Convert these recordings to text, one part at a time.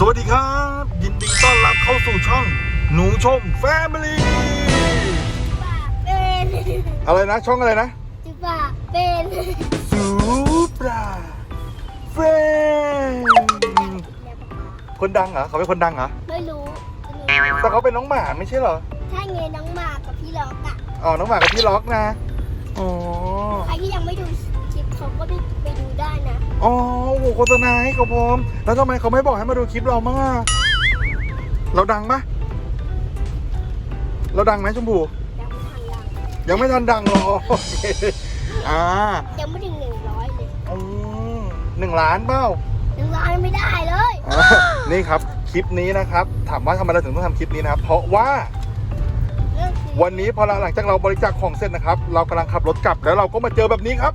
ต้อนรับเข้าสู่ช่อง หนูชมแฟมิลี่ป่าเป็นอะไรนะช่องอะไรนะจุป่าเป็นซูปราเฟรนคนดังเหรอเขาเป็นคนดังเหรอไม่รู้แต่เขาเป็นน้องหมาไม่ใช่เหรอถ้าไงน้องหมากับพี่ล็อกอะอ๋อน้องหมากับพี่ล็อกนะ เขาก็ไปไปดูได้นะ อ๋อโอ้โหโฆษณาให้เขาพร้อม แล้วทำไมเขาไม่บอกให้มาดูคลิปเรามั่งอะเราดังปะเราดังไหมชมพูยังไม่ทันดังยังไม่ทันดังหรอกโอเคอ่ายังไม่ถึงหนึ่งร้อยเลยอืมหนึ่งล้านเปล่าหนึ่งร้อยไม่ได้เลยอ่านี่ครับคลิปนี้นะครับ ถามว่าทำไมเราถึงต้องทำคลิปนี้นะครับ เพราะว่า เรื่องคือวันนี้พอหลังจากเราบริจาคของเสร็จนะครับ เรากำลังขับรถกลับแล้วเราก็มาเจอแบบนี้ครับ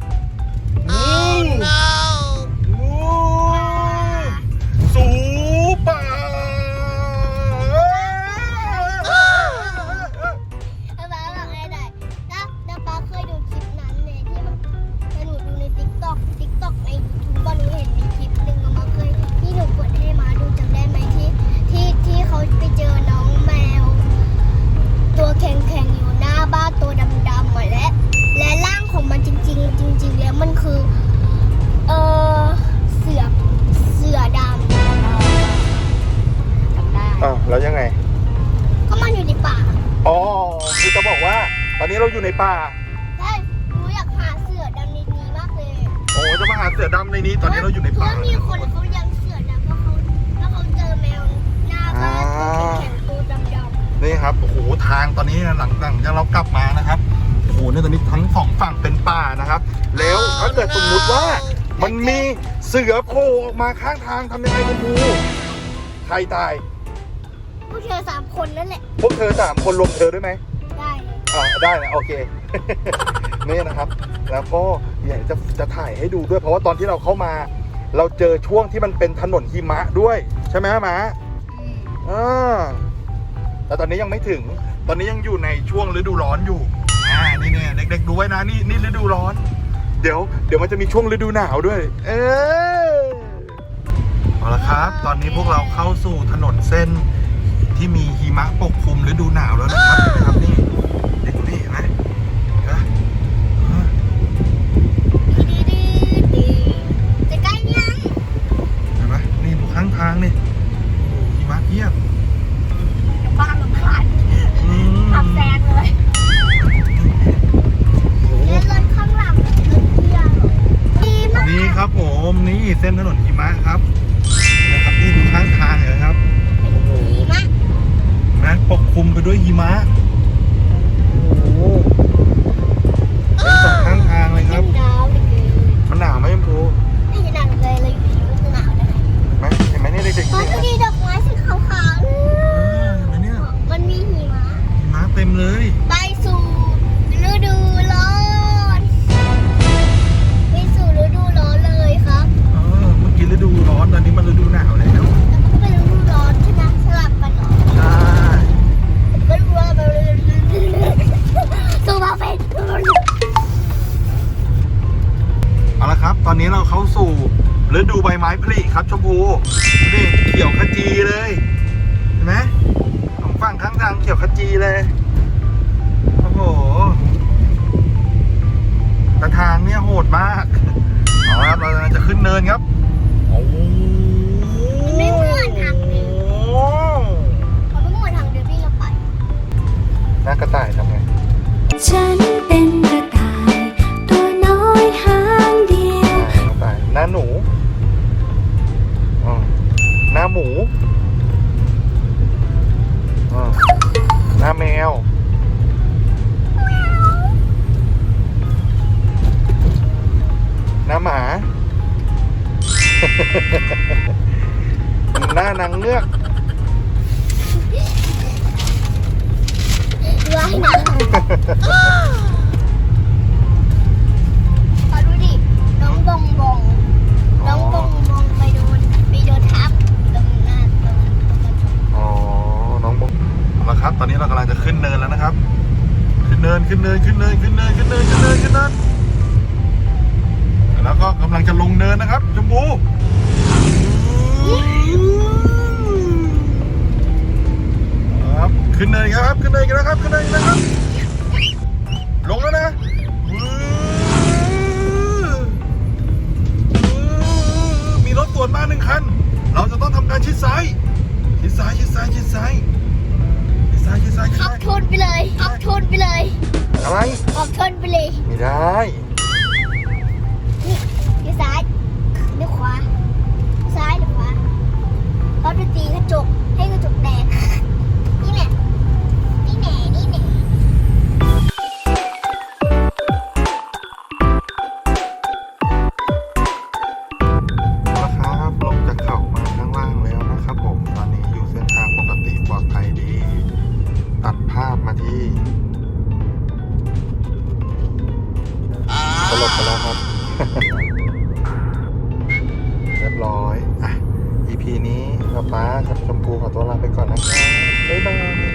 นี่ เราอยู่ในป่า ใช่หนูอยากหาเสือดำในนี้มากเลยโอ้จะมาหาเสือดำในนี้ตอนนี้เราอยู่ในป่าแล้วมีคนเขายังเสือดำเพราะเขาแล้วเขาเจอแมวหน้าบ้านตัวแข็งๆตัวดำนี่ครับโอ้โหทางตอนนี้หลังหลังจากเรากลับมานะครับโอ้โหเนี่ยตอนนี้ทั้งสองฝั่งเป็นป่านะครับ แล้วถ้าเกิดสมมุติว่ามันมีเสือโผล่ออกมาข้างทางทำยังไงคุณครูใครตายๆพวกเธอสามคนนั่นแหละ พวกเธอสามคนรวมเธอด้วยไหมได้เลย อ่าได้นะโอเค นี่นะครับ แล้วก็อยากจะจะถ่ายให้ดูด้วย เพราะว่าตอนที่เราเข้ามา เราเจอช่วงที่มันเป็นถนนหิมะด้วย ใช่ไหมฮะหมาอ่าแต่ตอนนี้ยังไม่ถึง ตอนนี้ยังอยู่ในช่วงฤดูร้อนอยู่ อ่า นี่เนี่ยเด็กๆดูไว้นะ นี่นี่ฤดูร้อน เดี๋ยว เดี๋ยวมันจะมีช่วงฤดูหนาวด้วย เออเอาละครับ ตอนนี้พวกเราเข้าสู่ถนนเส้นที่มีหิมะปกคลุมฤดูหนาวแล้วนะครับ คลุมไปด้วยหิมะโอ้โหเป็นสองข้างทางเลยครับ หนาวเหลยมันหนาวไหมชมพูไม่จะหนาวเลยเลยอยู่ที่มันจะหนาวได้ไงเห็นไหมเห็นไหมเนี่ยเด็กๆ ครับ ตอนนี้เราเข้าสู่ฤดูใบไม้ผลิครับชมพูนี่เขียวขจีเลยเห็นไหมสองฝั่งข้างทางเขียวขจีเลยโอ้โหแต่ทางเนี่ยโหดมากเอาละครับเรากำลังจะขึ้นเนินครับโอ้โหไม่เหมือนทางเดินมันไม่เหมือนทางเดินที่เราไปหน้ากระต่าย หน้านางเงือกว่ายน้ำขอดูดิ น้องบงบง น้องบงบงไปโดนไปโดนทับตรงหน้าตรงตรงกระจกอ๋อ น้องบอกเอาละครับ ตอนนี้เรากำลังจะขึ้นเนินแล้วนะครับ ขึ้นเนิน ขึ้นเนิน ขึ้นเนิน ขึ้นเนิน ขึ้นเนิน ขึ้นเนิน ขึ้นเนิน แล้วก็กำลังจะลงเนินนะครับชมพู ขึ้นเนินครับ ขึ้นเนินกันแล้วครับ ขึ้นเนินกันแล้วครับ ลงแล้วนะวื้อวื้อมีรถตรวจมาหนึ่งคัน เราจะต้องทำการชิดซ้าย ชิดซ้าย ชิดซ้าย ชิดซ้าย ชิดซ้าย ชิดซ้ายชิดขับซ้ายชนไปเลยขับชนไปเลยอะไรขับชนไปเลย ไม่ได้นี่ที่ซ้ายหรือขวา ซ้ายหรือขวาเขาจะตีกระจกให้กระจกแตก สลบไปแล้วครับ เรียบร้อย อะ EP นี้ป๊าป๊ากับชมพูขอตัวลาไปก่อนนะครับ บ๊ายบาย